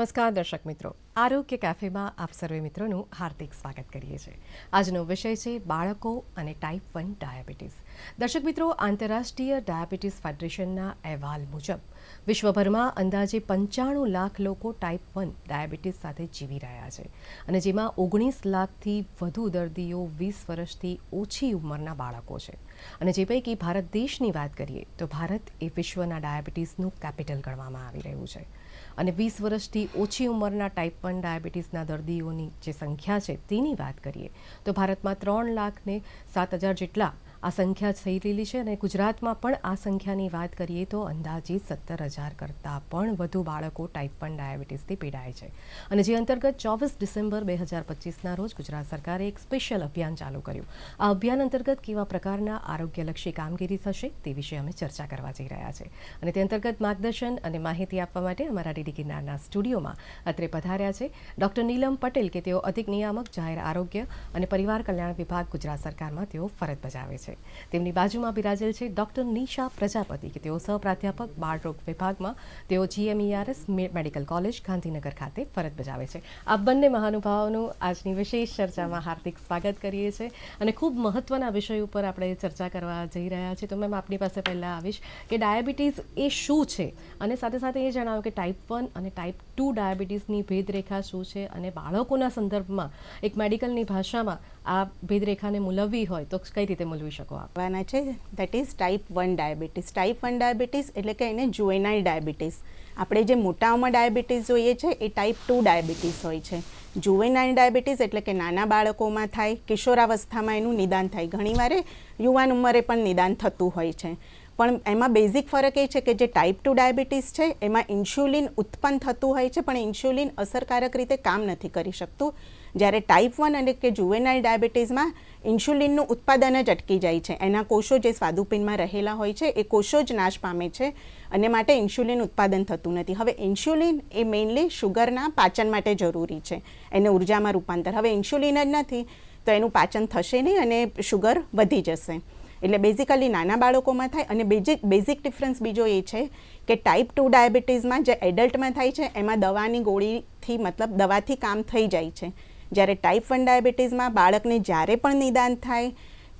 નમસ્કાર, દર્શક મિત્રો. આરોગ્ય કેફેમાં આપ સર્વે મિત્રોનું હાર્દિક સ્વાગત કરીએ છીએ. આજનો વિષય છે બાળકો અને ટાઈપ વન ડાયાબિટીસ દર્શક મિત્રો, આંતરરાષ્ટ્રીય ડાયાબિટીસ ફેડરેશનના અહેવાલ મુજબ, વિશ્વભરમાં અંદાજે પંચાણું લાખ લોકો ટાઈપ વન ડાયાબિટીસ સાથે જીવી રહ્યા છે અને જેમાં ઓગણીસ લાખથી વધુ દર્દીઓ વીસ વર્ષથી ઓછી ઉંમરના બાળકો છે. અને જે પૈકી ભારત દેશની વાત કરીએ, તો ભારત એ વિશ્વના ડાયાબિટીસનું કેપિટલ ગણવામાં આવી રહ્યું છે. અને વીસ વર્ષથી ઓછી ઉંમરના ટાઈપ વન ડાયાબિટીસના દર્દીઓની જે સંખ્યા છે તેની વાત કરીએ, તો ભારતમાં ત્રણ લાખને સાત હજાર જેટલા આ સંખ્યા થઈ રહેલી છે અને ગુજરાતમાં પણ આ સંખ્યાની વાત કરીએ તો અંદાજે સત્તર હજાર કરતાં પણ વધુ બાળકો ટાઈપ વન ડાયાબિટીસથી પીડાય છે. અને જે અંતર્ગત ચોવીસ ડિસેમ્બર બે હજાર પચીસના રોજ ગુજરાત સરકારે એક સ્પેશિયલ અભિયાન ચાલુ કર્યું. આ અભિયાન અંતર્ગત કેવા પ્રકારના આરોગ્યલક્ષી કામગીરી થશે તે વિશે અમે ચર્ચા કરવા જઈ રહ્યા છે. અને તે અંતર્ગત માર્ગદર્શન અને માહિતી આપવા માટે અમારા ડીડી ગિરનારના સ્ટુડિયોમાં અત્રે પધાર્યા છે. ડોક્ટર નીલમ પટેલ કે તેઓ અધિક નિયામક, જાહેર આરોગ્ય અને પરિવાર કલ્યાણ વિભાગ ગુજરાત સરકારમાં તેઓ ફરજ બજાવે છે. તેમની બાજુમાં બિરાજેલ છે ડોક્ટર નિશા પ્રજાપતિ કે તેઓ સહપ્રાધ્યાપક બાળરોગ વિભાગમાં, તેઓ જીએમઈઆરએસ મેડિકલ કોલેજ, ગાંધીનગર ખાતે ફરજ બજાવે છે. આ બંને મહાનુભાવોનું આજની વિશેષ ચર્ચામાં હાર્દિક સ્વાગત કરીએ છીએ અને ખૂબ મહત્વના વિષય ઉપર આપણે ચર્ચા કરવા જઈ રહ્યા છીએ. તો મેમ, આપની પાસે પહેલાં આવીશ કે ડાયાબિટીસ એ શું છે? અને સાથે સાથે એ જણાવો કે ટાઈપ વન અને ટાઈપ ટુ ડાયાબિટીસની ભેદરેખા શું છે? અને બાળકોના સંદર્ભમાં એક મેડિકલની ભાષામાં આ ભેદરેખાને મૂલવવી હોય તો કઈ રીતે મૂલવી શકો આપવાના છે that is type one diabetes type one diabetes એટલે કે એને જુએનાઇલ ડાયાબિટીસ આપણે જે મોટાઓમાં ડાયાબિટીસ જોઈએ છે, એ ટાઈપ ટુ ડાયાબિટીસ હોય છે. જુવેનાઇલ ડાયાબિટીસ એટલે કે નાના બાળકોમાં થાય, કિશોરાવસ્થામાં એનું નિદાન થાય. ઘણીવાર યુવાન ઉંમરે પણ નિદાન થતું હોય છે. પણ એમાં બેઝિક ફરક એ છે કે જે ટાઈપ ટુ ડાયાબિટીસ છે, એમાં ઇન્સ્યુલિન ઉત્પન્ન થતું હોય છે, પણ ઇન્સ્યુલિન અસરકારક રીતે કામ નથી કરી શકતું. જ્યારે ટાઈપ વન અને કે જુવેનાઇલ ડાયાબિટીસમાં ઇન્સ્યુલિનનું ઉત્પાદન જ અટકી જાય છે. એના કોષો જે સ્વાદુપિંડમાં રહેલા હોય છે, એ કોષો જ નાશ પામે છે અને માટે ઇન્સ્યુલિન ઉત્પાદન થતું નથી. હવે ઇન્સ્યુલિન એ મેઇનલી શુગરના પાચન માટે જરૂરી છે. એને ઉર્જામાં રૂપાંતર. હવે ઇન્સ્યુલિન જ નથી, તો એનું પાચન થશે નહીં અને શુગર વધી જશે. એટલે બેઝિકલી નાના બાળકોમાં થાય અને બેઝિક બેઝિક ડિફરન્સ બીજો એ છે કે ટાઈપ ટુ ડાયાબિટીસમાં જે એડલ્ટમાં થાય છે, એમાં દવાની ગોળીથી મતલબ દવાથી કામ થઈ જાય છે. જ્યારે ટાઈપ વન ડાયાબિટીસમાં બાળકને જ્યારે પણ નિદાન થાય,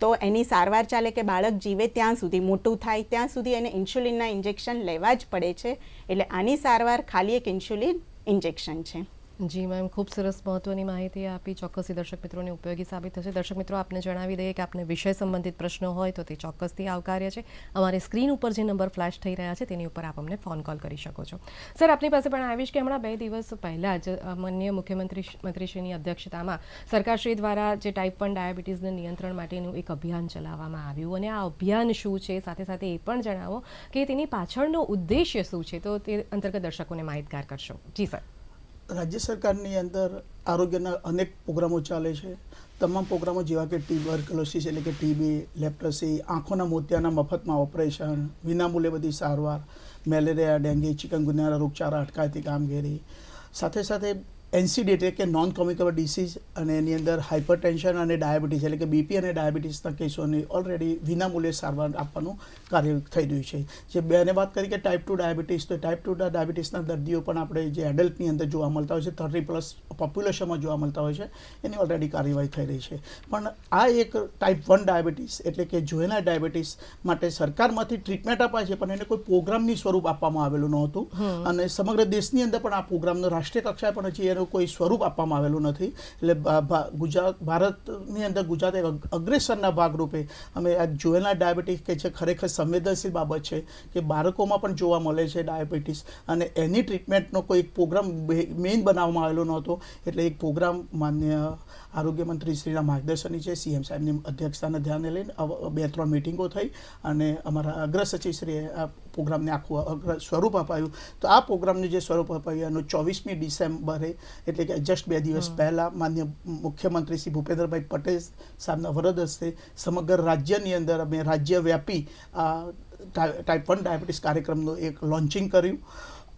તો એની સારવાર ચાલે કે બાળક જીવે ત્યાં સુધી, મોટું થાય ત્યાં સુધી એને ઇન્સ્યુલિનના ઇન્જેક્શન લેવા જ પડે છે. એટલે આની સારવાર ખાલી એક ઇન્સ્યુલિન ઇન્જેક્શન છે. જી મેમ, ખૂબ સરસ મહત્વની માહિતી આપી. ચોક્કસથી દર્શક મિત્રોને ઉપયોગી સાબિત થશે. દર્શક મિત્રો, આપને જણાવી દઈએ કે આપને વિષય સંબંધિત પ્રશ્નો હોય તો તે ચોક્કસથી આવકાર્ય છે. અમારી સ્ક્રીન ઉપર જે નંબર ફ્લેશ થઈ રહ્યા છે તેની ઉપર આપ અમને ફોન કોલ કરી શકો છો. સર, આપની પાસે પણ આવીશ કે હમણાં બે દિવસ પહેલાં જ માન્ય મુખ્યમંત્રી મંત્રીશ્રીની અધ્યક્ષતામાં સરકારશ્રી દ્વારા જે ટાઈપ વન ડાયાબિટીસને નિયંત્રણ માટેનું એક અભિયાન ચલાવવામાં આવ્યું. અને આ અભિયાન શું છે? સાથે સાથે એ પણ જણાવો કે તેની પાછળનો ઉદ્દેશ્ય શું છે? તો તે અંતર્ગત દર્શકોને માહિતગાર કરશો. જી, સર. રાજ્ય સરકારની અંદર આરોગ્યના અનેક પ્રોગ્રામો ચાલે છે. તમામ પ્રોગ્રામો જેવા કે ટ્યુબરક્લોસિસ એટલે કે ટીબી લેપ્ટસી આંખોના મોતિયાના મફતમાં ઓપરેશન વિનામૂલ્યે બધી સારવાર, મેલેરિયા, ડેન્ગ્યુ, ચિકનગુનિયાના રોગચાળા, અટકાયતી કામગીરી. સાથે સાથે એનસીડી એટલે કે નોન કોમ્યુનિકેબલ ડિસીઝ અને એની અંદર હાઇપરટેન્શન અને ડાયાબિટીસ એટલે કે બીપી અને ડાયાબિટીસના કેસોની ઓલરેડી વિનામૂલ્યે સારવાર આપવાનું કાર્ય થઈ રહ્યું છે. જે બેને વાત કરી કે ટાઈપ ટુ ડાયાબિટીસ તો ટાઈપ ટુ ડાયાબિટીસના દર્દીઓ પણ આપણે જે એડલ્ટની અંદર જોવા મળતા હોય છે થર્ટી પ્લસ પોપ્યુલેશનમાં જોવા મળતા હોય છે એની ઓલરેડી કાર્યવાહી થઈ રહી છે. પણ આ એક ટાઈપ વન ડાયાબિટીસ એટલે કે જોએના ડાયાબિટીસ માટે સરકારમાંથી ટ્રીટમેન્ટ અપાય છે પણ એને કોઈ પ્રોગ્રામની સ્વરૂપ આપવામાં આવેલું નહોતું. અને સમગ્ર દેશની અંદર પણ આ પ્રોગ્રામનો રાષ્ટ્રીય કક્ષાએ પણ હજી એનું કોઈ સ્વરૂપ આપવામાં આવેલું નથી. એટલે ગુજરાત, ભારતની અંદર ગુજરાત એક અગ્રેસરના ભાગરૂપે અમે આ જોએના ડાયાબિટીસ કે જે ખરેખર સંવેદનશીલ બાબત છે કે બાળકોમાં પણ જોવા મળે છે ડાયાબિટીસ અને એની ટ્રીટમેન્ટનો કોઈ પ્રોગ્રામ મેઇન બનાવવામાં આવેલો નહોતો. એટલે એક પ્રોગ્રામ માન્ય આરોગ્ય મંત્રીશ્રીના માર્ગદર્શનની છે. સીએમ સાહેબની અધ્યક્ષતાને ધ્યાને લઈને બે ત્રણ મિટિંગો થઈ અને અમારા અગ્ર સચિવશ્રીએ આ પ્રોગ્રામને આખું અગ્ર સ્વરૂપ અપાયું. તો આ પ્રોગ્રામનું જે સ્વરૂપ અપાયું એનું ચોવીસમી ડિસેમ્બરે એટલે કે જસ્ટ બે દિવસ પહેલાં માન્ય મુખ્યમંત્રી શ્રી ભૂપેન્દ્રભાઈ પટેલ સાહેબના વરદ હસ્તે સમગ્ર રાજ્યની અંદર અમે રાજ્યવ્યાપી ટાઈપ વન ડાયાબિટીસ કાર્યક્રમનું એક લોન્ચિંગ કર્યું.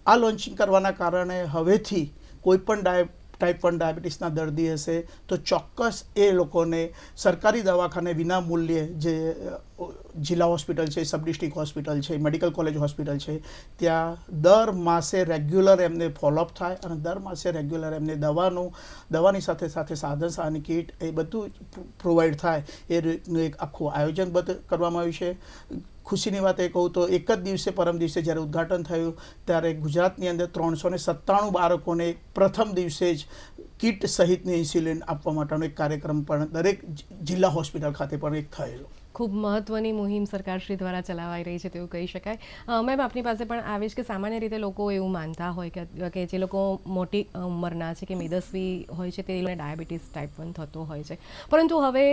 આ લોન્ચિંગ કરવાના કારણે હવેથી કોઈપણ ડાય ટાઈપ વન ડાયાબિટીસના દર્દી હશે, તો ચોક્કસ એ લોકોને સરકારી દવાખાને વિના મૂલ્યે જે જિલ્લા હોસ્પિટલ છે, સબ ડિસ્ટ્રિક્ટ હોસ્પિટલ છે, મેડિકલ કોલેજ હોસ્પિટલ છે, ત્યાં દર માસે રેગ્યુલર એમને ફોલોઅપ થાય અને દર માસે રેગ્યુલર એમને દવાનું, દવાની સાથે સાથે સાધન સહાયની કીટ એ બધું પ્રોવાઈડ થાય. એ રીતનું એક આખું આયોજનબદ્ધ કરવામાં આવ્યું છે. ખુશીની વાત એ કહું તો એક જ દિવસે પરમ દિવસે જ્યારે ઉદ્ઘાટન થયું, ત્યારે ગુજરાતની અંદર ત્રણસો ને સત્તાણું બાળકોને પ્રથમ દિવસે જ કિટ સહિતની ઇન્સ્યુલિન આપવા માટેનો એક કાર્યક્રમ પણ દરેક જિલ્લા હોસ્પિટલ ખાતે પણ એક થયેલો. ખૂબ મહત્વની મુહિમ સરકારશ્રી દ્વારા ચલાવાઈ રહી છે તેવું કહી શકાય. મેમ, આપની પાસે પણ આવે છે કે સામાન્ય રીતે લોકો એવું માનતા હોય કે જે લોકો મોટી ઉંમરના છે કે મેદસ્વી હોય છે તે ડાયાબિટીસ ટાઈપ વન થતો હોય છે. પરંતુ હવે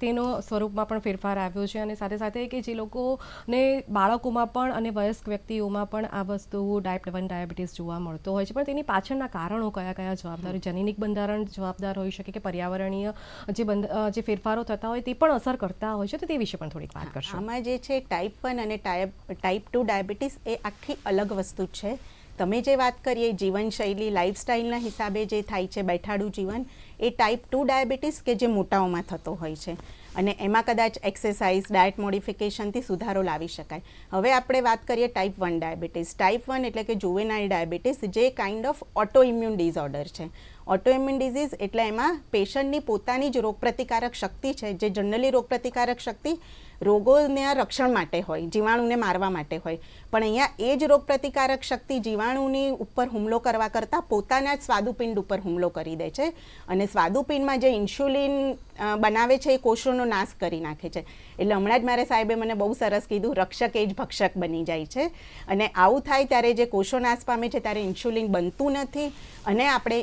તેનો સ્વરૂપમાં પણ ફેરફાર આવ્યો છે અને સાથે સાથે કે જે લોકોને બાળકોમાં પણ અને વયસ્ક વ્યક્તિઓમાં પણ આ વસ્તુ ટાઈપ વન ડાયાબિટીસ જોવા મળતો હોય છે. પણ તેની પાછળના કારણો કયા કયા જવાબદાર? જનીનિક બંધારણ જવાબદાર હોઈ શકે કે પર્યાવરણીય જે બંધ જે ફેરફારો થતા હોય તે પણ અસર કરતા હોય છે. તો તે વિશે પણ થોડીક વાત કરશો. આમાં જે છે ટાઈપ વન અને ટાઈપ ટાઈપ ટુ ડાયાબિટીસ એ આખી અલગ વસ્તુ છે. તમે જે વાત કરીએ જીવનશૈલી લાઇફસ્ટાઇલના હિસાબે જે થાય છે બેઠાડું જીવન એ ટાઈપ ટુ ડાયાબિટીસ કે જે મોટાઓમાં થતો હોય છે. અને એમાં કદાચ એક્સરસાઇઝ ડાયટ મોડિફિકેશનથી સુધારો લાવી શકાય. હવે આપણે વાત કરીએ type one diabetes type one એટલે કે જુવેનાઇલ ડાયાબિટીસ જે kind of auto immune disorder છે. ઓટો ઇમ્યુન ડિઝીઝ એટલે એમાં પેશન્ટની પોતાની જ રોગપ્રતિકારક શક્તિ છે, જે જનરલી રોગપ્રતિકારક શક્તિ રોગોના રક્ષણ માટે હોય, જીવાણુને મારવા માટે હોય. પણ અહીંયા એ જ રોગપ્રતિકારક શક્તિ જીવાણુની ઉપર હુમલો કરવા કરતાં પોતાના જ સ્વાદુપિંડ ઉપર હુમલો કરી દે છે. અને સ્વાદુપિંડમાં જે ઇન્સ્યુલિન બનાવે છે એ કોષોનો નાશ કરી નાખે છે. એટલે હમણાં જ મારે સાહેબે મને બહુ સરસ કીધું, રક્ષક એ જ ભક્ષક બની જાય છે. અને આવું થાય ત્યારે જે કોષો નાશ પામે છે, ત્યારે ઇન્સ્યુલિન બનતું નથી. અને આપણે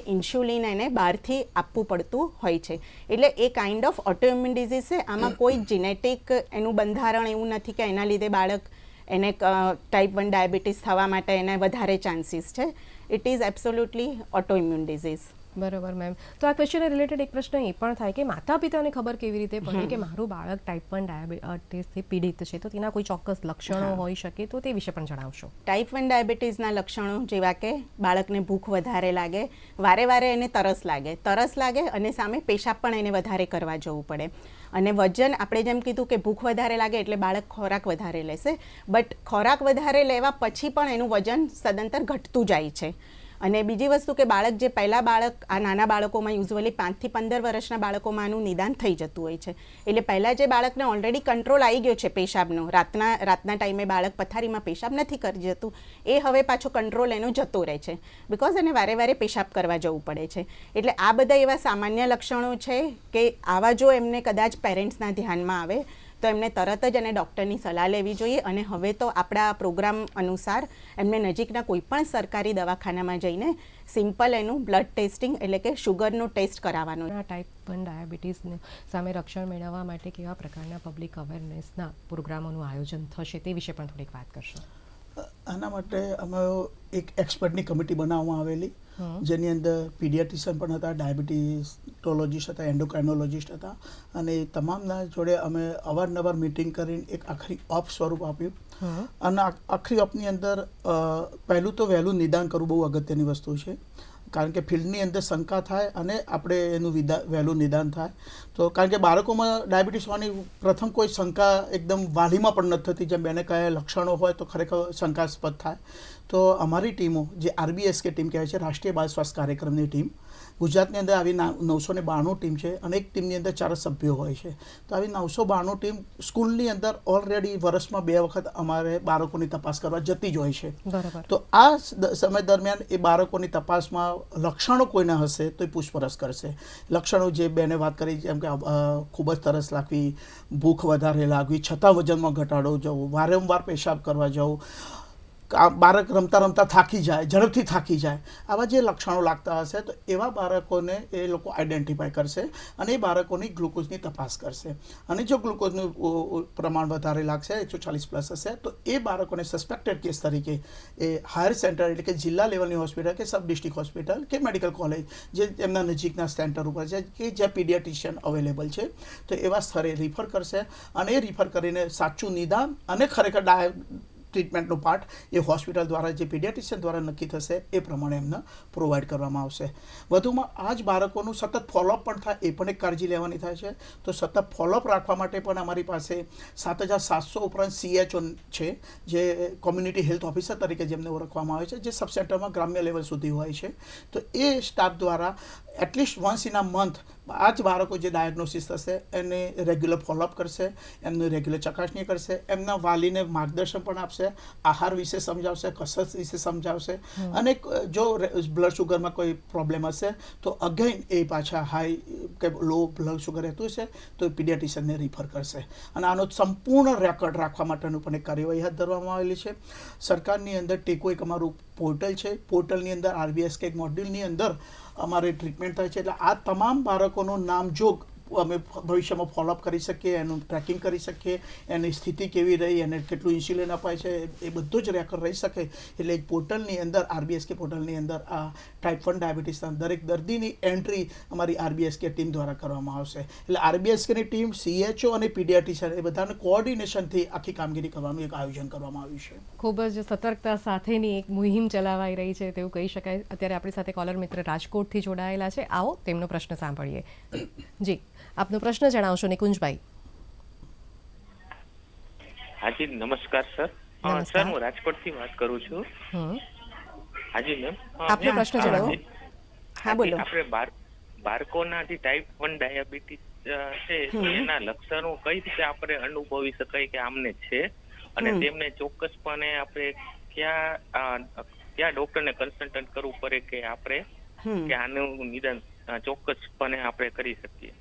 ઇન્સ્યુલિન એને બહારથી આપવું પડતું હોય છે. એટલે એ કાઇન્ડ ઓફ ઓટોઇમ્યુન ડિઝીઝ છે. આમાં કોઈ જીનેટિક એનું બંધારણ એવું નથી કે એના લીધે બાળક એને ટાઈપ વન ડાયાબિટીસ થવા માટે એને વધારે ચાન્સીસ છે. It is absolutely autoimmune disease બરોબર મેમ તો આ ક્વેશ્ચનને રિલેટેડ એક પ્રશ્ન એ પણ થાય કે માતા પિતાને ખબર કેવી રીતે પડે કે મારું બાળક ટાઈપ વન ડાયાબિટીસથી પીડિત છે? તો તેના કોઈ ચોક્કસ લક્ષણો હોઈ શકે તો તે વિશે પણ જણાવશો. ટાઈપ વન ડાયાબિટીસના લક્ષણો જેવા કે બાળકને ભૂખ વધારે લાગે વારે વારે એને તરસ લાગે. તરસ લાગે અને સામે પેશાબ પણ એને વધારે કરવા જવું પડે. અને વજન આપણે જેમ કીધું કે ભૂખ વધારે લાગે એટલે બાળક ખોરાક વધારે લેશે બટ ખોરાક વધારે લેવા પછી પણ એનું વજન સદંતર ઘટતું જાય છે. અને બીજી વસ્તુ કે બાળક જે પહેલાં બાળક આ નાના બાળકોમાં યુઝ્યુઅલી પાંચથી પંદર વર્ષના બાળકોમાં આનું નિદાન થઈ જતું હોય છે. એટલે પહેલાં જે બાળકને ઓલરેડી કંટ્રોલ આવી ગયો છે પેશાબનો, રાતના રાતના ટાઈમે બાળક પથારીમાં પેશાબ નથી કરી જતું, એ હવે પાછો કંટ્રોલ એનો જતો રહે છે. બિકોઝ એને વારે વારે પેશાબ કરવા જવું પડે છે. એટલે આ બધા એવા સામાન્ય લક્ષણો છે કે આવા જો એમને કદાચ પેરેન્ટ્સના ધ્યાનમાં આવે તો એમને તરત જ એને ડૉક્ટરની સલાહ લેવી જોઈએ અને હવે તો આપણા પ્રોગ્રામ અનુસાર એમને નજીકના કોઈપણ સરકારી દવાખાનામાં જઈને સિમ્પલ એનું બ્લડ ટેસ્ટિંગ એટલે કે શુગરનો ટેસ્ટ કરાવવાનો ટાઈપ વન ડાયાબિટીસને સામે રક્ષણ મેળવવા માટે કેવા પ્રકારના પબ્લિક અવેરનેસના પ્રોગ્રામોનું આયોજન થશે તે વિશે પણ થોડીક વાત કરશો આના માટે અમે એક એક્સપર્ટની કમિટી બનાવવામાં આવેલી. જેની અંદર પીડિયાટ્રિશિયન પણ હતા ડાયાબિટીસટોલોજીસ્ટ હતા એન્ડોક્રાઇનોલોજીસ્ટ હતા. અને તમામના જોડે અમે અવારનવાર મિટિંગ કરીને એક આખરી ઓપ સ્વરૂપ આપ્યું. અને આખરી ઓપની અંદર પહેલું તો વહેલું નિદાન કરવું બહુ અગત્યની વસ્તુ છે. કારણ કે ફિલ્ડની અંદર શંકા થાય અને આપણે એનું વિદા વહેલું નિદાન થાય. તો કારણ કે બાળકોમાં ડાયાબિટીસ હોવાની પ્રથમ કોઈ શંકા એકદમ વાલીમાં પણ નથી થતી. જેમ બેને કયા લક્ષણો હોય તો ખરેખર શંકાસ્પદ થાય. તો અમારી ટીમો જે આરબીએસકે ટીમ કહેવાય છે રાષ્ટ્રીય બાળ સ્વાસ્થ્ય કાર્યક્રમની ટીમ ગુજરાતની અંદર આવી નવસો ને બાણું ટીમ છે અને એક ટીમની અંદર ચાર સભ્યો હોય છે. તો આવી નવસો બાણું ટીમ સ્કૂલની અંદર ઓલરેડી વર્ષમાં બે વખત અમારે બાળકોની તપાસ કરવા જતી જ હોય છે. તો આ સમય દરમિયાન એ બાળકોની તપાસમાં લક્ષણો કોઈના હશે તો એ પૂછપરછ કરશે. લક્ષણો જે બેને વાત કરી જેમ કે ખૂબ જ તરસ લાગવી ભૂખ વધારે લાગવી છતાં વજનમાં ઘટાડો જવું વારંવાર પેશાબ કરવા જવું બાળક રમતા રમતા થાકી જાય, ઝડપથી થાકી જાય, આવા જે લક્ષણો લાગતા હશે, તો એવા બાળકોને એ લોકો આઈડેન્ટિફાય કરશે અને એ બાળકોની ગ્લુકોઝની તપાસ કરશે. અને જો ગ્લુકોઝનું પ્રમાણ વધારે લાગશે, એકસો ચાલીસ પ્લસ હશે, તો એ બાળકોને સસ્પેક્ટેડ કેસ તરીકે એ હાયર સેન્ટર એટલે કે જિલ્લા લેવલની હોસ્પિટલ કે સબ ડિસ્ટ્રિક્ટ હોસ્પિટલ કે મેડિકલ કોલેજ જે એમના નજીકના સેન્ટર ઉપર છે, કે જ્યાં પીડિયાટિશિયન અવેલેબલ છે, તો એવા સ્થળે રિફર કરશે અને એ રિફર કરીને સાચું નિદાન અને ખરેખર ડાય ટ્રીટમેન્ટનો પાર્ટ એ હોસ્પિટલ દ્વારા જે પીડિયાટિશિયન દ્વારા નક્કી થશે એ પ્રમાણે એમને પ્રોવાઈડ કરવામાં આવશે. વધુમાં આ જ બાળકોનું સતત ફોલોઅપ પણ થાય, એ પણ એક કાળજી લેવાની થાય છે. તો સતત ફોલોઅપ રાખવા માટે પણ અમારી પાસે સાત હજાર સાતસો ઉપરાંત સીએચઓ છે, જે કોમ્યુનિટી હેલ્થ ઓફિસર તરીકે જેમને ઓળખવામાં આવે છે, જે સબસેન્ટરમાં ગ્રામ્ય લેવલ સુધી હોય છે. તો એ સ્ટાફ દ્વારા at least once in a month આ જ બાળકો જે ડાયગ્નોસિસ થશે એને રેગ્યુલર ફોલોઅપ કરશે એમની રેગ્યુલર ચકાસણી કરશે એમના વાલીને માર્ગદર્શન પણ આપશે આહાર વિશે સમજાવશે કસરત વિશે સમજાવશે. અને જો બ્લડ શુગરમાં કોઈ પ્રોબ્લેમ હશે તો અગેન એ પાછા હાઈ કે લો બ્લડ શુગર રહેતું છે તો પીડિયાટિશિયનને રિફર કરશે. અને આનો સંપૂર્ણ રેકોર્ડ રાખવા માટેનું પણ એક કાર્યવાહી હાથ ધરવામાં આવેલી છે. સરકારની અંદર ટેકો એક અમારું પોર્ટલ છે. પોર્ટલની અંદર આરબીએસ કે મોડ્યુલની અંદર અમારે ટ્રીટમેન્ટ થાય છે. એટલે આ તમામ બાળકોનું નામજોગ અમે ભવિષ્યમાં ફોલોઅપ કરી શકીએ, એનું ટ્રેકિંગ કરી શકીએ, એની સ્થિતિ કેવી રહી, એને કેટલું ઇન્સ્યુલિન અપાય છે, એ બધું જ રેકોર્ડ રહી શકે. એટલે એક પોર્ટલની અંદર આરબીએસકે પોર્ટલની અંદર આ ટાઈપ વન ડાયાબિટીસના દરેક દર્દીની એન્ટ્રી અમારી આરબીએસકે ટીમ દ્વારા કરવામાં આવશે. એટલે આરબીએસકેની ટીમ સીએચઓ અને પીડીઆરટીસન એ બધાને કોઓર્ડિનેશનથી આખી કામગીરી કરવાનું એક આયોજન કરવામાં આવ્યું છે. ખૂબ જ સતર્કતા સાથેની એક મુહિમ ચલાવાઈ રહી છે તેવું કહી શકાય. અત્યારે આપણી સાથે કોલર મિત્ર રાજકોટથી જોડાયેલા છે. આવો, તેમનો પ્રશ્ન સાંભળીએ. જી. આપનો પ્રશ્ન જણાવશો નિકુંજભાઈ. હાજી નમસ્કાર સર. સર હું રાજકોટથી વાત કરું છું. હાજી મેમ. આપનો પ્રશ્ન જણાવો. હા, બોલો. આપણે બાળકોના જે ટાઈપ 1 ડાયાબિટીસ છે એના લક્ષણો કઈ રીતે આપણે અનુભવી શકાય કે આમને છે? અને તેમને ચોક્કસપણે આપણે ક્યાં ક્યાં ડોક્ટરને કન્સલ્ટન્ટ કરવું પડે કે આપણે કે આનું નિદાન ચોક્કસપણે આપણે કરી શકીએ?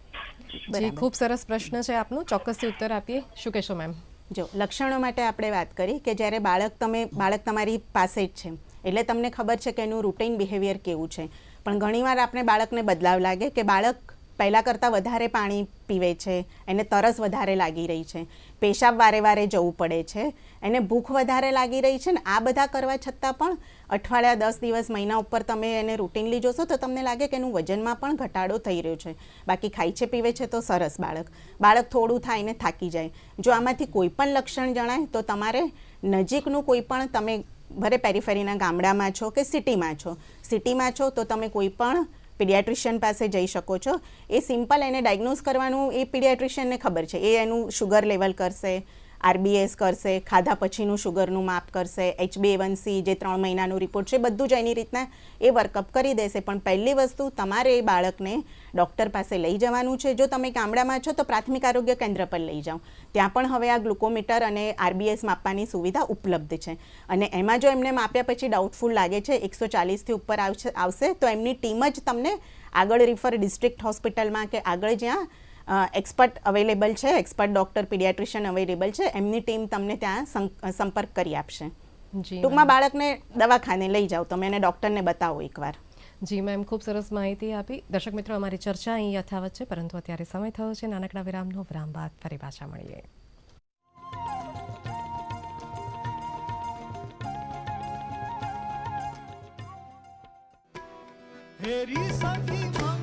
જી ખૂબ સરસ પ્રશ્ન છે આપનો. ચોક્કસથી ઉત્તર આપીએ. શું કહેશો મેમ જો લક્ષણો માટે આપણે વાત કરી કે જ્યારે બાળક તમે બાળક તમારી પાસે જ છે એટલે તમને ખબર છે કે એનું રૂટીન બિહેવિયર કેવું છે. પણ ઘણીવાર આપણે બાળકને બદલાવ લાગે કે બાળક પહેલાં કરતાં વધારે પાણી પીવે છે એને તરસ વધારે લાગી રહી છે. પેશાબ વારે વારે જવું પડે છે. એને ભૂખ વધારે લાગી રહી છે ને આ બધા કરવા છતાં પણ અઠવાડિયા દસ દિવસ મહિના ઉપર તમે એને રૂટીનલી જોશો તો તમને લાગે કે એનું વજનમાં પણ ઘટાડો થઈ રહ્યો છે. બાકી ખાય છે, પીવે છે તો સરસ બાળક. બાળક થોડું થાય ને થાકી જાય. જો આમાંથી કોઈ પણ લક્ષણ જણાય તો તમારે નજીકનું કોઈ પણ તમે ભલે પેરીફેરીના ગામડામાં છો કે સિટીમાં છો સિટીમાં છો તો તમે કોઈ પણ પીડિયાટ્રિશિયન પાસે જઈ શકો છો. એ સિમ્પલ એને ડાયગ્નોઝ કરવાનું એ પીડિયાટ્રિશિયનને ખબર છે. એ એનું શુગર લેવલ કરશે આરબીએસ કરશે, ખાધા પછીનું શુગરનું માપ કરશે એચબીએવનસી જે ત્રણ મહિનાનું રિપોર્ટ છે, બધું જ એની રીતના એ વર્કઅપ કરી દેશે. પણ પહેલી વસ્તુ, તમારે એ બાળકને ડૉક્ટર પાસે લઈ જવાનું છે. જો તમે ગામડામાં છો, તો પ્રાથમિક આરોગ્ય કેન્દ્ર પર લઈ જાઓ. ત્યાં પણ હવે આ ગ્લુકોમીટર અને આરબીએસ માપવાની સુવિધા ઉપલબ્ધ છે. અને એમાં જો એમને માપ્યા પછી ડાઉટફુલ લાગે છે, એકસો ચાલીસથી ઉપર આવશે આવશે, તો એમની ટીમ જ તમને આગળ રિફર ડિસ્ટ્રિક્ટ હોસ્પિટલમાં કે આગળ જ્યાં એક્સપર્ટ અવેલેબલ છે એક્સપર્ટ ડૉક્ટર પીડિયાટ્રિશિયન અવેલેબલ છે એમની ટીમ તમને ત્યાં સંક- સંપર્ક કરી આપશે જી ટૂંકમાં બાળકને દવાખાને લઈ જાઓ તમે એને ડૉક્ટરને બતાવો એકવાર જી મેમ ખૂબ સરસ માહિતી આપી દર્શક મિત્રો અમારી ચર્ચા અહીં યથાવત છે પરંતુ અત્યારે સમય થયો છે નાનકડા વિરામનો વિરામ બાદ ફરી પાછા મળીએ हेरी सखी मंगल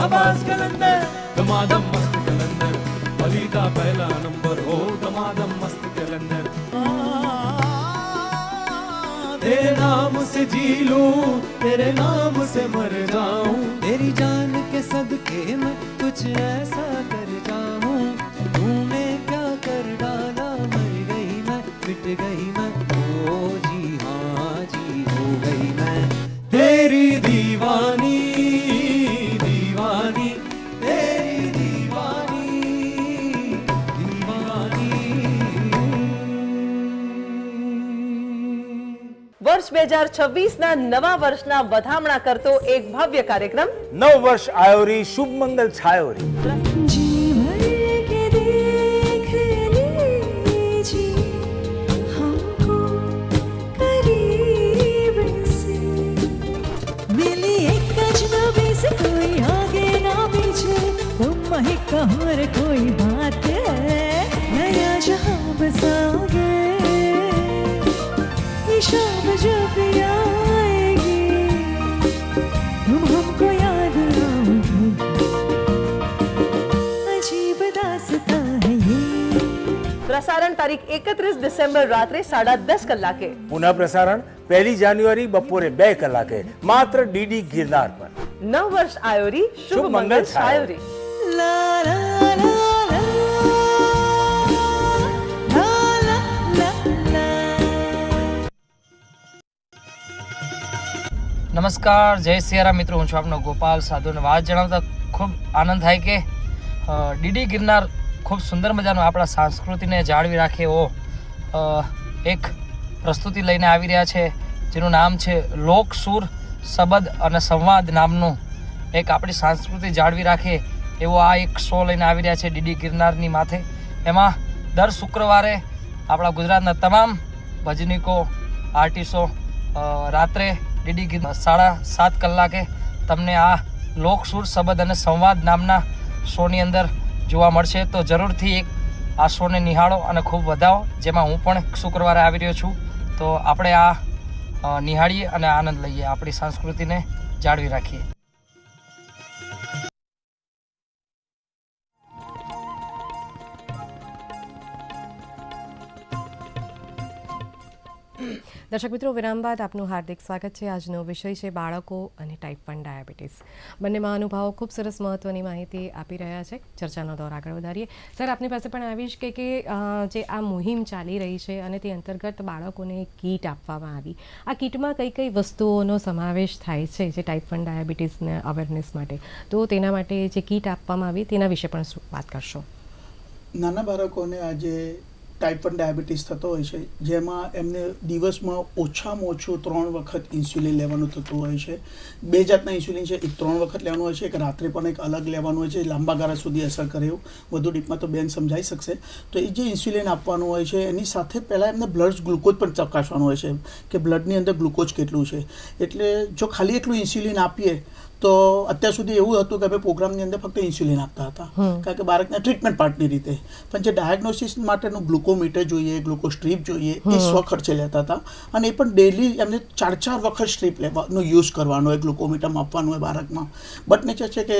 शाबाश कलंदर। दमादम मस्त कलंदर। बली दा पहला नंबर हो दमादम मस्त कलंदर। तेरे नाम से जी लूँ, तेरे नाम से मर जाऊँ। तेरी जान के सदके मैं कुछ ऐसा कर जाऊँ। तूने क्या कर डाला? मर गई मैं मिट गई मैं। ओ जी हाँ जी हो गई मैं। तेरी दीवानी બે હજાર છવ્વીસના નવા વર્ષના વધામણા કરતો એક ભવ્ય કાર્યક્રમ. નવ વર્ષ આયોરી શુભ મંગલ છાયોરી. કોઈ આગે ના પીછે. કોઈ તારીખ એકત્રીસ ડિસેમ્બર રાત્રે સાડા દસ કલાકે. પુનઃ પ્રસારણ પહેલી જાન્યુઆરી બપોરે બે કલાકે. માત્ર ડીડી ગિરનાર પર. નવ વર્ષ આયોરી શુભ મંગલ છાયોરી. નમસ્કાર જય સિયારા મિત્રો હું છું આપનો ગોપાલ સાધુ અને વાત જણાવતા ખૂબ આનંદ થાય કે ડીડી ગિરનાર ખૂબ સુંદર મજાનો આપણા સંસ્કૃતિને જાળવી રાખે એવો એક પ્રસ્તુતિ લઈને આવી રહ્યા છે, જેનું નામ છે લોક સુર શબદ અને સંવાદ નામનું એક આપણી સંસ્કૃતિ જાળવી રાખે એવો આ એક શો લઈને આવી રહ્યા છે ડીડી ગિરનારની માથે. એમાં દર શુક્રવારે આપણા ગુજરાતના તમામ ભજનીકો, આર્ટિસ્ટો રાત્રે ડીડી ગીર, સાડા સાત કલાકે તમને આ લોકસુર શબદ અને સંવાદ નામના શોની અંદર જોવા મળશે, તો જરૂરથી એક આ શોને નિહાળો અને ખૂબ વધાવો, જેમાં હું પણ શુક્રવારે આવી રહ્યો છું. તો આપણે આ નિહાળીએ અને આનંદ લઈએ, આપણી સંસ્કૃતિને જાળવી રાખીએ. દર્શક મિત્રો વિરામ બાદ આપનું હાર્દિક સ્વાગત છે. આજનો વિષય છે બાળકો અને ટાઈપ વન ડાયાબિટીસ બંને મહાનુભાવો ખૂબ સરસ મહત્ત્વની માહિતી આપી રહ્યા છે. ચર્ચાનો દોર આગળ વધારીએ. સર, આપની પાસે પણ આવીશ કે કે જે આ મુહિમ ચાલી રહી છે અને તે અંતર્ગત બાળકોને કીટ આપવામાં આવી. આ કીટમાં કઈ કઈ વસ્તુઓનો સમાવેશ થાય છે જે ટાઈપ વન ડાયાબિટીસને અવેરનેસ માટે? તો તેના માટે જે કીટ આપવામાં આવી, તેના વિશે પણ વાત કરશો? નાના બાળકોને આજે ટાઈપ વન ડાયાબિટીસ થતો હોય છે, જેમાં એમને દિવસમાં ઓછામાં ઓછું ત્રણ વખત ઇન્સ્યુલિન લેવાનું થતું હોય છે. બે જાતના ઇન્સ્યુલિન છે, એક ત્રણ વખત લેવાનું હોય છે, એક રાત્રે પણ એક અલગ લેવાનું હોય છે, લાંબા ગાળા સુધી અસર કરે એવું વધુ ડીપમાં તો બેન સમજાઈ શકશે. તો એ જે ઇન્સ્યુલિન આપવાનું હોય છે, એની સાથે પહેલાં એમને બ્લડ ગ્લુકોઝ પણ ચકાસવાનું હોય છે, કે બ્લડની અંદર ગ્લુકોઝ કેટલું છે. એટલે જો ખાલી એટલું ઇન્સ્યુલિન આપીએ તો અત્યાર સુધી એવું હતું કે અમે પ્રોગ્રામની અંદર ફક્ત ઇન્સ્યુલિન આપતા હતા. કારણ કે બાળકને ટ્રીટમેન્ટ પાર્ટની રીતે. પણ જે ડાયગ્નોસિસ માટેનું ગ્લુકોમીટર જોઈએ ગ્લુકોસ્ટ્રીપ જોઈએ એ સ્વ ખર્ચે લેતા હતા. અને એ પણ ડેલી એમને ચાર ચાર વખત સ્ટ્રીપ લેવાનો યુઝ કરવાનો હોય ગ્લુકોમીટર માપવાનું હોય બાળકમાં. બટ નેચર છે કે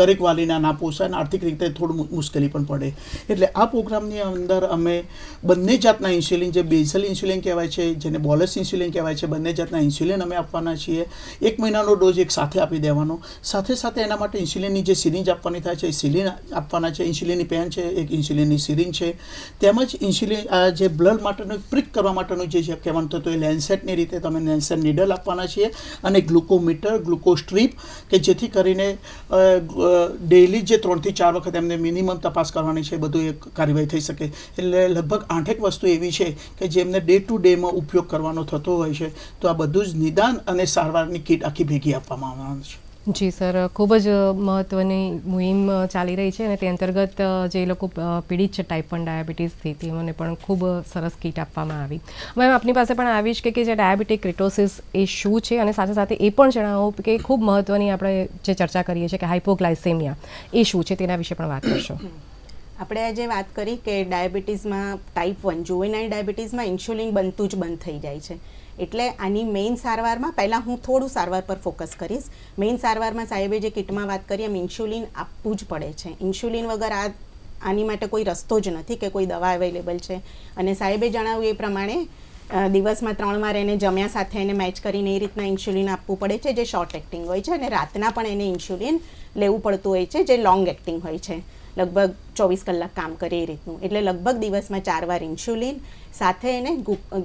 દરેક વાલીના ના પોસાય અને આર્થિક રીતે થોડું મુશ્કેલી પણ પડે. એટલે આ પ્રોગ્રામની અંદર અમે બંને જાતના ઇન્સ્યુલિન જે બેઝલ ઇન્સ્યુલિન કહેવાય છે જેને બોલસ ઇન્સ્યુલિન કહેવાય છે બંને જાતના ઇન્સ્યુલિન અમે આપવાના છીએ. એક મહિનાનો ડોઝ એક સાથે આપી દેવાનો સાથે સાથે એના માટે ઇન્સ્યુલિનની જે સિરિંજ આપવાની થાય છે, એ સિલિન આપવાના છે. ઇન્સ્યુલિનની પેન છે, એક ઇન્સ્યુલિનની સિરિંજ છે. તેમજ ઇન્સ્યુલિન, આ જે બ્લડ માટેનું, પ્રિક કરવા માટેનું જે કહેવાનું થતું એ લેન્સેટની રીતે તમે લેન્સેટ નીડલ આપવાના છીએ અને ગ્લુકોમીટર, ગ્લુકોસ્ટ્રીપ કે જેથી કરીને ડેઇલી જે ત્રણથી ચાર વખત એમને મિનિમમ તપાસ કરવાની છે, બધું એક કાર્યવાહી થઈ શકે. એટલે લગભગ આઠેક વસ્તુ એવી છે કે જેમને ડે ટુ ડેમાં ઉપયોગ કરવાનો થતો હોય છે. તો આ બધું જ નિદાન અને સારવારની કીટ આખી ભેગી આપવામાં આવે છે. જી, સર. ખૂબ જ મહત્ત્વની મુહિમ ચાલી રહી છે અને તે અંતર્ગત જે લોકો પીડિત છે ટાઈપ વન ડાયાબિટીસથી તેઓને પણ ખૂબ સરસ કીટ આપવામાં આવી. મેમ, આપની પાસે પણ આવીશ કે જે ડાયાબિટીક ક્રિટોસિસ એ શું છે? અને સાથે સાથે એ પણ જણાવો કે ખૂબ મહત્ત્વની આપણે જે ચર્ચા કરીએ છીએ કે હાઇપોગ્લાયસેમિયા એ શું છે તેના વિશે પણ વાત કરશો. આપણે આજે વાત કરી કે ડાયાબિટીસમાં ટાઈપ વન જુવેનાઇલ ડાયાબિટીસમાં ઇન્સ્યુલિન બનતું જ બંધ થઈ જાય છે. એટલે આની મેઇન સારવારમાં પહેલાં હું થોડું સારવાર પર ફોકસ કરીશ. મેઇન સારવારમાં સાહેબે જે કિટમાં વાત કરી, એમ ઇન્સ્યુલિન આપવું જ પડે છે. ઇન્સ્યુલિન વગર આ, આની માટે કોઈ રસ્તો જ નથી કે કોઈ દવા અવેલેબલ છે. અને સાહેબે જણાવ્યું એ પ્રમાણે દિવસમાં ત્રણ વાર એને જમ્યા સાથે એને મેચ કરીને એ રીતના ઇન્સ્યુલિન આપવું પડે છે, જે શોર્ટ એક્ટિંગ હોય છે. અને રાતના પણ એને ઇન્સ્યુલિન લેવું પડતું હોય છે, જે લોંગ એક્ટિંગ હોય છે. લગભગ ચોવીસ કલાક કામ કરે એ રીતનું. એટલે લગભગ દિવસમાં ચાર વાર ઇન્સ્યુલિન, સાથે એને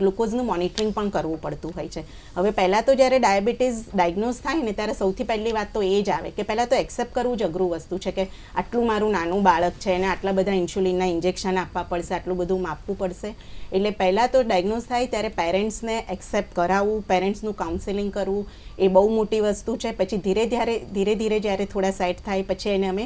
ગ્લુકોઝનું મોનિટરિંગ પણ કરવું પડતું હોય છે. હવે પહેલાં તો જ્યારે ડાયાબિટીસ ડાયગ્નોઝ થાય ને ત્યારે સૌથી પહેલી વાત તો એ જ આવે કે પહેલાં તો એક્સેપ્ટ કરવું જ અઘરું વસ્તુ છે કે આટલું મારું નાનું બાળક છે એને આટલા બધા ઇન્સ્યુલિનના ઇન્જેક્શન આપવા પડશે, આટલું બધું માપવું પડશે. એટલે પહેલાં તો ડાયગ્નોઝ થાય ત્યારે પેરેન્ટ્સને એક્સેપ્ટ કરાવવું, પેરેન્ટ્સનું કાઉન્સેલિંગ કરવું, એ બહુ મોટી વસ્તુ છે. પછી ધીરે ધીરે ધીરે ધીરે જ્યારે થોડા સેટ થાય, પછી એને અમે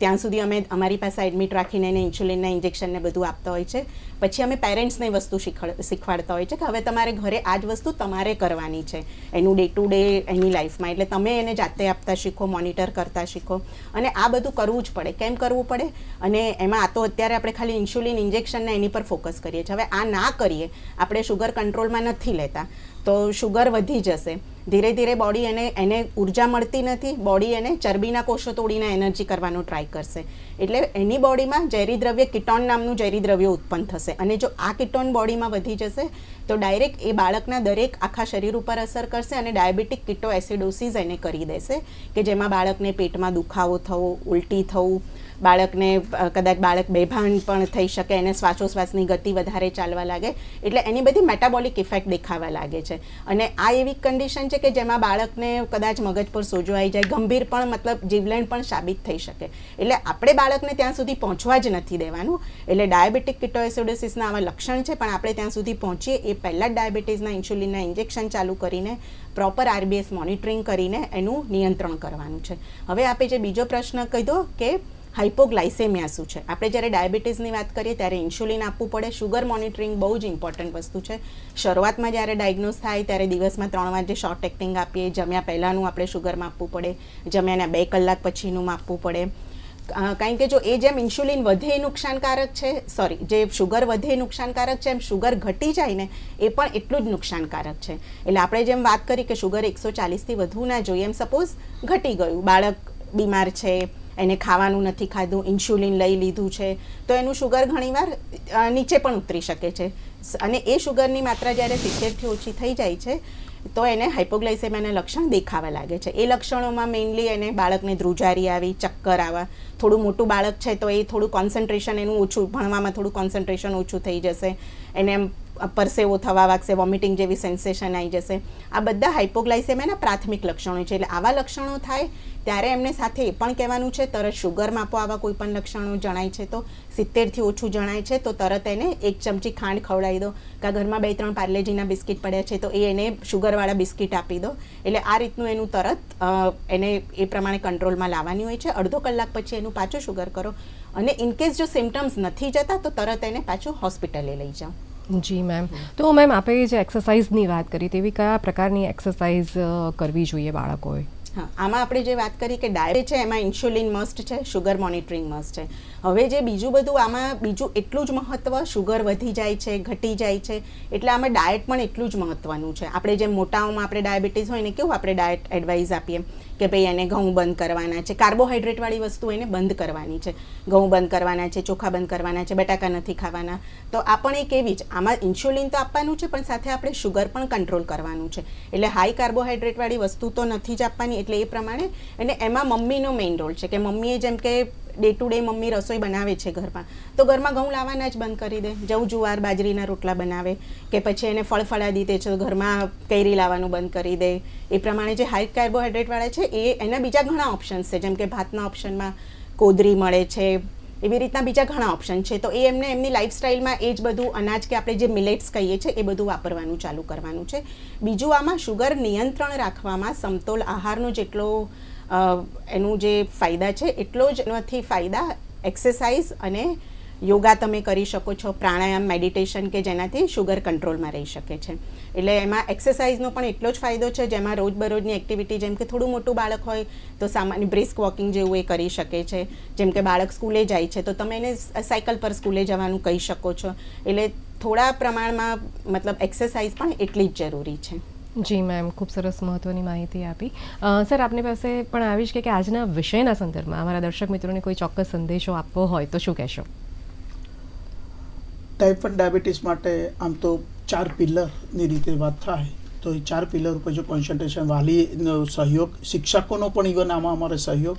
ત્યાં સુધી અમે અમારી પાસે એડમિટ રાખીને એને ઇન્સ્યુલિનના ઇન્જેક્શનને બધું આપતા હોય છે. પછી અમે પેરેન્ટ્સને વસ્તુ શીખવાડતા હોય છે કે હવે તમારે ઘરે આ જ વસ્તુ તમારે કરવાની છે. એનું ડે ટુ ડે એની લાઈફમાં. એટલે તમે એને જાતે આપતા શીખો, મોનિટર કરતા શીખો. અને આ બધું કરવું જ પડે. કેમ કરવું પડે? અને એમાં આ તો અત્યારે આપણે ખાલી ઇન્સ્યુલિન ઇન્જેક્શનને એની પર ફોકસ કરીએ છીએ. હવે આ ના કરીએ. આપણે શુગર કંટ્રોલમાં નથી લેતા. તો શુગર વધી જશે. ધીરે ધીરે બોડી એને એને ઊર્જા મળતી નથી. બોડી એને ચરબીના કોષો તોડીને એનર્જી કરવાનું ટ્રાય કરશે. એટલે એની બોડીમાં ઝેરી દ્રવ્ય કિટોન નામનું ઝેરી દ્રવ્ય ઉત્પન્ન થશે. અને જો આ કિટોન બોડીમાં વધી જશે, તો ડાયરેક્ટ એ બાળકના દરેક આખા શરીર ઉપર અસર કરશે અને ડાયાબિટીક કિટો એસિડોસિસ એને કરી દેશે, કે જેમાં બાળકને પેટમાં દુખાવો થવો, ઉલટી થવું બાળકને કદાચ બાળક બેભાન પણ થઈ શકે, એને શ્વાસોશ્વાસની ગતિ વધારે ચાલવા લાગે. એટલે એની બધી મેટાબોલિક ઇફેક્ટ દેખાવા લાગે છે. અને આ એવી કન્ડિશન છે કે જેમાં બાળકને કદાચ મગજ પર સોજો આવી જાય, ગંભીર પણ મતલબ જીવલેણ પણ સાબિત થઈ શકે. એટલે આપણે બાળકને ત્યાં સુધી પહોંચવા જ નથી દેવાનું. એટલે ડાયાબિટીક કિટોએસિડોસિસના આવા લક્ષણ છે, પણ આપણે ત્યાં સુધી પહોંચીએ એ પહેલાં જ ડાયાબિટીસના ઇન્સ્યુલિનના ઇન્જેક્શન ચાલુ કરીને પ્રોપર આરબીએસ મોનિટરિંગ કરીને એનું નિયંત્રણ કરવાનું છે. હવે આપે જે બીજો પ્રશ્ન કીધો કે હાઇપોગ્લાઇસેમિયા શું છે? આપણે જ્યારે ડાયાબિટીસની વાત કરીએ ત્યારે ઇન્સ્યુલિન આપવું પડે. શુગર મોનિટરિંગ બહુ જ ઇમ્પોર્ટન્ટ વસ્તુ છે. શરૂઆતમાં જ્યારે ડાયગ્નોઝ થાય ત્યારે દિવસમાં ત્રણ જે શોર્ટ એક્ટિંગ આપીએ, જમ્યા પહેલાંનું આપણે શુગર માપવું પડે જમ્યાના બે કલાક પછીનું માપવું પડે. કારણ કે જો એ જેમ ઇન્સ્યુલિન વધે એ નુકસાનકારક છે સોરી જે શુગર વધે એ નુકસાનકારક છે, એમ શુગર ઘટી જાય ને, એ પણ એટલું જ નુકસાનકારક છે. એટલે આપણે જેમ વાત કરી કે શુગર એકસો ચાલીસથી વધવું ના જોઈએ, એમ સપોઝ ઘટી ગયું. બાળક બીમાર છે એને ખાવાનું નથી ખાધું, ઇન્સ્યુલિન લઈ લીધું છે. તો એનું શુગર ઘણીવાર નીચે પણ ઉતરી શકે છે. અને એ શુગરની માત્રા જ્યારે સિત્તેરથી ઓછી થઈ જાય છે, તો એને હાઇપોગ્લાઇસેમિયાના લક્ષણ દેખાવા લાગે છે. એ લક્ષણોમાં મેઇનલી એને બાળકને ધ્રુજારી આવી, ચક્કર આવવા. થોડું મોટું બાળક છે તો એ થોડું કોન્સન્ટ્રેશન એનું ઓછું, ભણવામાં થોડું કોન્સન્ટ્રેશન ઓછું થઈ જશે. એને એમ પરસેવો થવા વાગશે વોમિટિંગ જેવી સેન્સેશન આવી જશે. આ બધા હાઇપોગ્લાઇસેમિયાના પ્રાથમિક લક્ષણો છે. એટલે આવા લક્ષણો થાય, ત્યારે એમને સાથે એ પણ કહેવાનું છે, તરત શુગર માપો આવા કોઈ પણ લક્ષણો જણાય છે તો સિત્તેરથી ઓછું જણાય છે તો તરત એને એક ચમચી ખાંડ ખવડાવી દો. કાં ઘરમાં બે ત્રણ પાર્લેજીના બિસ્કિટ પડ્યા છે તો એ એને શુગરવાળા બિસ્કિટ આપી દો. એટલે આ રીતનું એનું તરત એને એ પ્રમાણે કંટ્રોલમાં લાવવાની હોય છે. અડધો કલાક પછી એનું પાછું શુગર કરો. અને ઇનકેસ જો સિમ્ટમ્સ નથી જતા તો તરત એને પાછું હોસ્પિટલે લઈ જાઓ. જી મેમ તો મેમ, આપણે જે એક્સરસાઇઝની વાત કરી, તેવી કયા પ્રકારની એક્સરસાઇઝ કરવી જોઈએ બાળકોએ? હા, આમાં આપણે જે વાત કરી કે ડાયટ છે, એમાં ઇન્સ્યુલિન મસ્ટ છે શુગર મોનિટરિંગ મસ્ટ છે. હવે જે બીજું બધું આમાં બીજું એટલું જ મહત્ત્વ શુગર વધી જાય છે, ઘટી જાય છે, એટલે આમાં ડાયટ પણ એટલું જ મહત્ત્વનું છે. આપણે જેમ મોટાઓમાં આપણે ડાયાબિટીસ હોય ને, કેવું આપણે ડાયટ એડવાઇસ આપીએ કે ભાઈ એને ઘઉં બંધ કરવાના છે. કાર્બોહાઈડ્રેટવાળી વસ્તુ એને બંધ કરવાની છે. ઘઉં બંધ કરવાના છે, ચોખા બંધ કરવાના છે, બટાકા નથી ખાવાના. તો આ પણ એક એવી જ, આમાં ઇન્સ્યુલિન તો આપવાનું છે, પણ સાથે આપણે શુગર પણ કંટ્રોલ કરવાનું છે. એટલે હાઈ કાર્બોહાઈડ્રેટવાળી વસ્તુ તો નથી જ આપવાની, એટલે એ પ્રમાણે. અને એમાં મમ્મીનો મેઇન રોલ છે કે મમ્મીએ જેમ કે ડે ટુ ડે મમ્મી રસોઈ બનાવે છે ઘરમાં. તો ઘરમાં ઘઉં લાવવાના જ બંધ કરી દે. જવું જુવાર, બાજરીના રોટલા બનાવે કે પછી એને ફળ ફળાદી દે છે, ઘરમાં કેરી લાવવાનું બંધ કરી દે. એ પ્રમાણે જે હાઈ કાર્બોહાઈડ્રેટવાળા છે, એ એના બીજા ઘણા ઓપ્શન્સ છે. જેમ કે ભાતના ઓપ્શનમાં કોદરી મળે છે, એવી રીતના બીજા ઘણા ઓપ્શન છે. તો એ એમને એમની લાઈફસ્ટાઈલમાં એ જ બધું અનાજ કે આપણે જે મિલેટ્સ કહીએ છીએ, એ બધું વાપરવાનું ચાલુ કરવાનું છે. બીજું આમાં શુગર નિયંત્રણ રાખવામાં સમતોલ આહારનો જેટલો એનું જે ફાયદા છે, એટલો જ એનાથી ફાયદા એક્સરસાઇઝ અને યોગા તમે કરી શકો છો, પ્રાણાયામ મેડિટેશન કે જેનાથી શુગર કંટ્રોલમાં રહી શકે છે. એટલે એમાં એક્સરસાઇઝનો પણ એટલો જ ફાયદો છે, જેમાં રોજબરોજની એક્ટિવિટી જેમ કે થોડું મોટું બાળક હોય, તો સામાન્ય બ્રિસ્ક વોકિંગ જેવું એ કરી શકે છે. જેમ કે બાળક સ્કૂલે જાય છે, તો તમે એને સાયકલ પર સ્કૂલે જવાનું કહી શકો છો. એટલે થોડા પ્રમાણમાં મતલબ એક્સરસાઇઝ પણ એટલી જ જરૂરી છે. જી મેમ, ખૂબ સરસ મહત્ત્વની માહિતી આપી. સર, આપની પાસે પણ આવીશ કે આજના વિષયના સંદર્ભમાં અમારા દર્શક મિત્રોને કોઈ ચોક્કસ સંદેશો આપવો હોય તો શું કહેશો? વન ડાયાબિટીસ માટે આમ તો ચાર પિલરની રીતે વાત થાય. તો એ ચાર પિલર ઉપર જો કોન્સન્ટ્રેશન વાલીનો સહયોગ, શિક્ષકોનો પણ ઇવન આમાં અમારે સહયોગ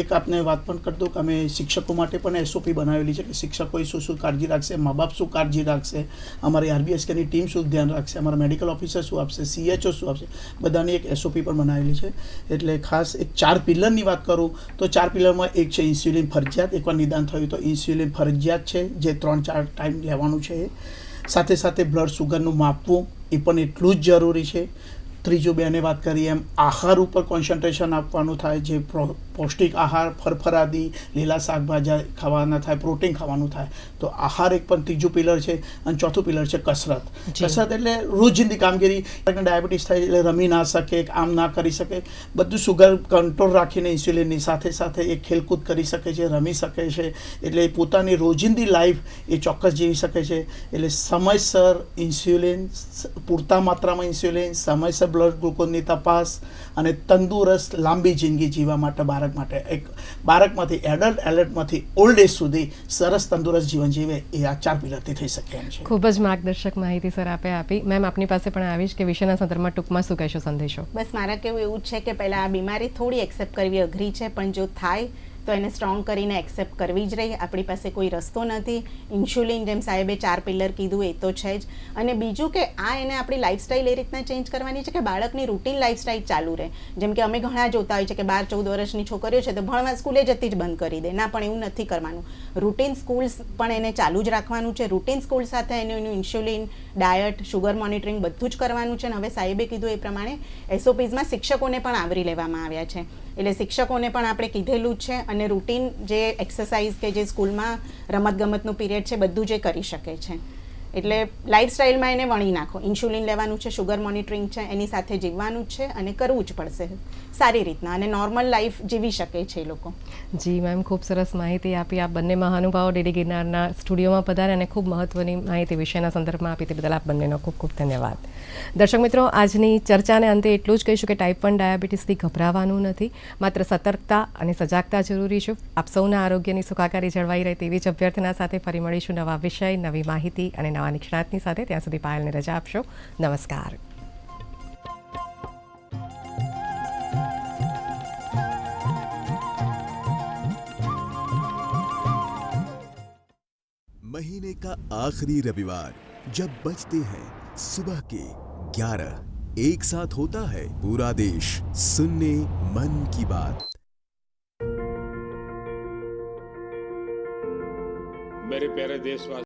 એક આપને વાત પણ કરી દઉં કે અમે શિક્ષકો માટે પણ એસઓપી બનાવેલી છે કે શિક્ષકોએ શું શું કાળજી રાખશે મા બાપ શું કાળજી રાખશે, અમારી આરબીએસકેની ટીમ શું ધ્યાન રાખશે, અમારા મેડિકલ ઓફિસર શું આપશે સીએચઓ શું આપશે, બધાની એક એસઓપી પણ બનાવેલી છે એટલે ખાસ એક ચાર પિલરની વાત કરું તો ચાર પિલરમાં એક છે ઇન્સ્યુલિન ફરજિયાત, એકવાર નિદાન થયું તો ઇન્સ્યુલિન ફરજિયાત છે, જે ત્રણ ચાર ટાઈમ લેવાનું છે. સાથે સાથે બ્લડ સુગરનું માપવું એ પણ એટલું જ જરૂરી છે. ત્રીજું બેને વાત કરી એમ આહાર ઉપર કોન્સન્ટ્રેશન આપવાનું થાય જે પૌષ્ટિક આહાર ફરફરાદી લીલા શાકભાજી ખાવાના થાય પ્રોટીન ખાવાનું થાય. તો આહાર એક પણ ત્રીજું પિલર છે અને ચોથું પિલર છે કસરત. કસરત એટલે રોજિંદી કામગીરી ડાયાબિટીસ થાય એટલે રમી ના શકે આમ ના કરી શકે. બધું સુગર કંટ્રોલ રાખીને ઇન્સ્યુલિનની સાથે સાથે એ ખેલકૂદ કરી શકે છે રમી શકે છે. એટલે પોતાની રોજિંદી લાઈફ એ ચોક્કસ જીવી શકે છે. એટલે સમયસર ઇન્સ્યુલિન પૂરતા માત્રામાં ઇન્સ્યુલિન સમયસર બ્લડ ગ્લુકોઝની તપાસ અને તંદુરસ્ત લાંબી જિંદગી જીવવા માટે બાળક માટે એક બાળકમાંથી એડલ્ટ એલર્ટમાંથી ઓલ્ડ એજ સુધી સરસ તંદુરસ્ત જીવન જીવે એ આ ચાર પિલરથી થઈ શકે એમ છે. ખૂબ જ માર્ગદર્શક માહિતી સર આપે આપી. મેમ આપની પાસે પણ આવીશ કે વિષયના સંદર્ભમાં ટૂંકમાં શું કહેશો સંદેશો? બસ મારા કેવું એવું છે કે પહેલાં આ બીમારી થોડી એક્સેપ્ટ કરવી અઘરી છે પણ જો થાય તો એને સ્ટ્રોંગ કરીને એક્સેપ્ટ કરવી જ રહી. આપણી પાસે કોઈ રસ્તો નથી. ઇન્સ્યુલિન જેમ સાહેબે ચાર પિલર કીધું, એ તો છે જ. અને બીજું કે આ એને આપણી લાઈફસ્ટાઈલ એ રીતના ચેન્જ કરવાની છે કે બાળકની રૂટીન લાઈફસ્ટાઈલ ચાલુ રહે. જેમ કે અમે ઘણા જોતા હોય છે કે બાર ચૌદ વર્ષની છોકરીઓ છે તો ભણવા સ્કૂલે જતી જ બંધ કરી દે. ના, પણ એવું નથી કરવાનું. રૂટીન સ્કૂલ્સ પણ એને ચાલુ જ રાખવાનું છે. રૂટીન સ્કૂલ સાથે એનું એનું ઇન્સ્યુલિન ડાયટ શુગર મોનિટરિંગ બધું જ કરવાનું છે. અને હવે સાહેબે કીધું એ પ્રમાણે એસઓપીઝમાં શિક્ષકોને પણ આવરી લેવામાં આવ્યા છે. એટલે શિક્ષકોને પણ આપણે કીધેલું જ છે અને રૂટીન જે એક્સરસાઇઝ કે જે સ્કૂલમાં રમતગમતનું પીરિયડ છે, બધું જે કરી શકે છે. એટલે લાઈફસ્ટાઈલમાં એને વણી નાખો. ઇન્સ્યુલિન લેવાનું છે શુગર મોનિટરિંગ છે, એની સાથે જીવવાનું છે અને કરવું જ પડશે. સારી રીતના અને નોર્મલ લાઈફ જીવી શકે છે એ લોકો. જી મેમ ખૂબ સરસ માહિતી આપી. આ બંને મહાનુભાવો ડીડી ગિરનારના સ્ટુડિયોમાં પધારે અને ખૂબ મહત્વની માહિતી વિષયના સંદર્ભમાં આપી તે બદલ આપ બંનેનો ખૂબ ખૂબ ધન્યવાદ. દર્શક મિત્રો, આજની ચર્ચાને અંતે એટલું જ કહીશું કે ટાઈપ વન ડાયાબિટીસથી ગભરાવાનું નથી. માત્ર સતર્કતા અને સજાગતા જરૂરી છે. આપ સૌના આરોગ્યની સુખાકારી જળવાઈ રહે તેવી જ અભ્યર્થના સાથે ફરી મળીશું નવા વિષય, નવી માહિતી અને નવા નિષ્ણાતની સાથે ત્યાં સુધી પાયલને રજા આપશો નમસ્કાર महीने का आखिरी रविवार जब बजते हैं सुबह के 11 एक साथ होता है पूरा देश सुनने मन की बात मेरे प्यारे देशवासी